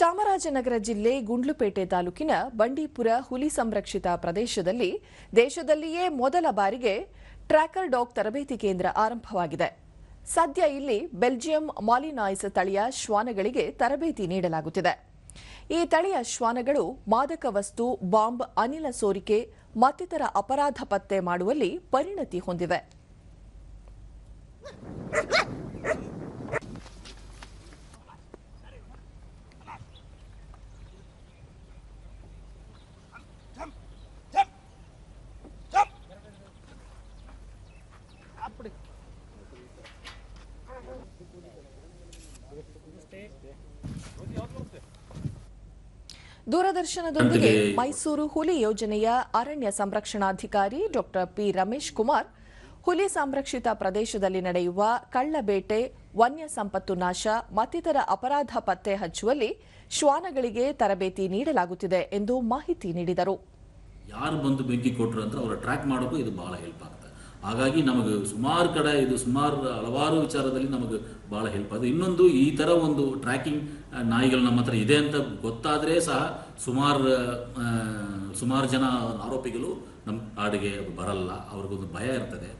ಚಾಮರಾಜನಗರ ಜಿಲ್ಲೆ ಗುಂಡ್ಲುಪೇಟೆ ತಾಲೂಕಿನ ಬಂಡೀಪುರ ಹುಲಿ ಸಂರಕ್ಷಿತ ಪ್ರದೇಶದಲ್ಲಿ ದೇಶದಲ್ಲಿಯೇ ಮೊದಲ ಬಾರಿಗೆ ಟ್ರ್ಯಾಕರ್ ಡಾಗ್ ತರಬೇತಿ ಕೇಂದ್ರ ಆರಂಭವಾಗಿದೆ. ಸದ್ಯ ಇಲ್ಲಿ ಬೆಲ್ಜಿಯಂ ಮಾಲಿನಾಯ್ಸ್ ತಳಿಯ ಶ್ವಾನಗಳಿಗೆ ತರಬೇತಿ ನೀಡಲಾಗುತ್ತಿದೆ. ಈ ತಳಿಯ ಶ್ವಾನಗಳು ಮಾದಕ ವಸ್ತು, ಬಾಂಬ್, ಅನಿಲ ಸೋರಿಕೆ, ಮತ್ತಿತರ ಅಪರಾಧ ಪತ್ತೆ ಮಾಡುವಲ್ಲಿ ಪರಿಣತಿ ಹೊಂದಿವೆ. ದೂರದರ್ಶನದೊಂದಿಗೆ ಮೈಸೂರು ಹುಲಿ ಯೋಜನೆಯ ಅರಣ್ಯ ಸಂರಕ್ಷಣಾಧಿಕಾರಿ ಡಾಕ್ಟರ್ ಪಿ ರಮೇಶ್ ಕುಮಾರ್. ಹುಲಿ ಸಂರಕ್ಷಿತ ಪ್ರದೇಶದಲ್ಲಿ ನಡೆಯುವ ಕಳ್ಳಬೇಟೆ ವನ್ಯ ಸಂಪತ್ತು ನಾಶ ಮತ್ತಿತರ ಅಪರಾಧ ಪತ್ತೆ ಹಚ್ಚುವಲ್ಲಿ ಶ್ವಾನಗಳಿಗೆ ತರಬೇತಿ ನೀಡಲಾಗುತ್ತಿದೆ ಎಂದು ಮಾಹಿತಿ ನೀಡಿದರು. ಯಾರು ಬಂದು ಬೆಂಕಿ ಕೊಟ್ಟರು ಅಂತ ಅವರ ಟ್ರ್ಯಾಕ್ ಮಾಡೋಕ್ಕೂ ಇದು ಬಹಳ ಹೆಲ್ಪ್ ಆಗ್ತದೆ. ಹಾಗಾಗಿ ನಮಗೆ ಸುಮಾರು ಕಡೆ ಇದು ಸುಮಾರು ಹಲವಾರು ವಿಚಾರದಲ್ಲಿ ನಮಗೆ ಭಾಳ ಹೆಲ್ಪ್ ಅದು ಇನ್ನೊಂದು ಈ ಥರ ಒಂದು ಟ್ರ್ಯಾಕಿಂಗ್ ನಾಯಿಗಳು ನಮ್ಮ ಹತ್ರ ಇದೆ ಅಂತ ಗೊತ್ತಾದರೆ ಸಹ ಸುಮಾರು ಸುಮಾರು ಜನ ಆರೋಪಿಗಳು ನಮ್ಮ ಕಾಡಿಗೆ ಬರಲ್ಲ. ಅವ್ರಿಗೊಂದು ಭಯ ಇರ್ತದೆ.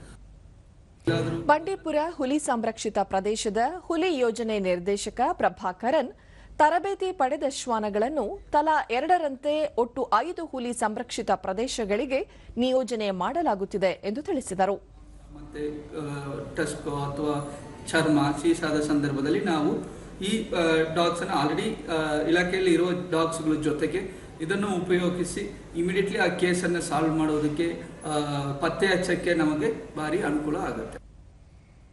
ಬಂಡೀಪುರ ಹುಲಿ ಸಂರಕ್ಷಿತ ಪ್ರದೇಶದ ಹುಲಿ ಯೋಜನೆ ನಿರ್ದೇಶಕ ಪ್ರಭಾಕರನ್ ತರಬೇತಿ ಪಡೆದ ಶ್ವಾನಗಳನ್ನು ತಲಾ ಎರಡರಂತೆ ಒಟ್ಟು ಐದು ಹುಲಿ ಸಂರಕ್ಷಿತ ಪ್ರದೇಶಗಳಿಗೆ ನಿಯೋಜನೆ ಮಾಡಲಾಗುತ್ತಿದೆ ಎಂದು ತಿಳಿಸಿದರು. ಮತ್ತೆ ಟಸ್ಕೋ ಅಥವಾ ಚರ್ಮ, ಸೀಸಾದ ಸಂದರ್ಭದಲ್ಲಿ ನಾವು ಈ ಡಾಗ್ಸನ್ನು ಆಲ್ರೆಡಿ ಇಲಾಖೆಯಲ್ಲಿ ಇರುವ ಡಾಗ್ಸ್ಗಳ ಜೊತೆಗೆ ಇದನ್ನು ಉಪಯೋಗಿಸಿ ಇಮಿಡಿಯೇಟ್ಲಿ ಆ ಕೇಸನ್ನು ಸಾಲ್ವ್ ಮಾಡೋದಕ್ಕೆ ಪತ್ತೆ ಹಚ್ಚಕ್ಕೆ ನಮಗೆ ಭಾರಿ ಅನುಕೂಲ ಆಗುತ್ತೆ.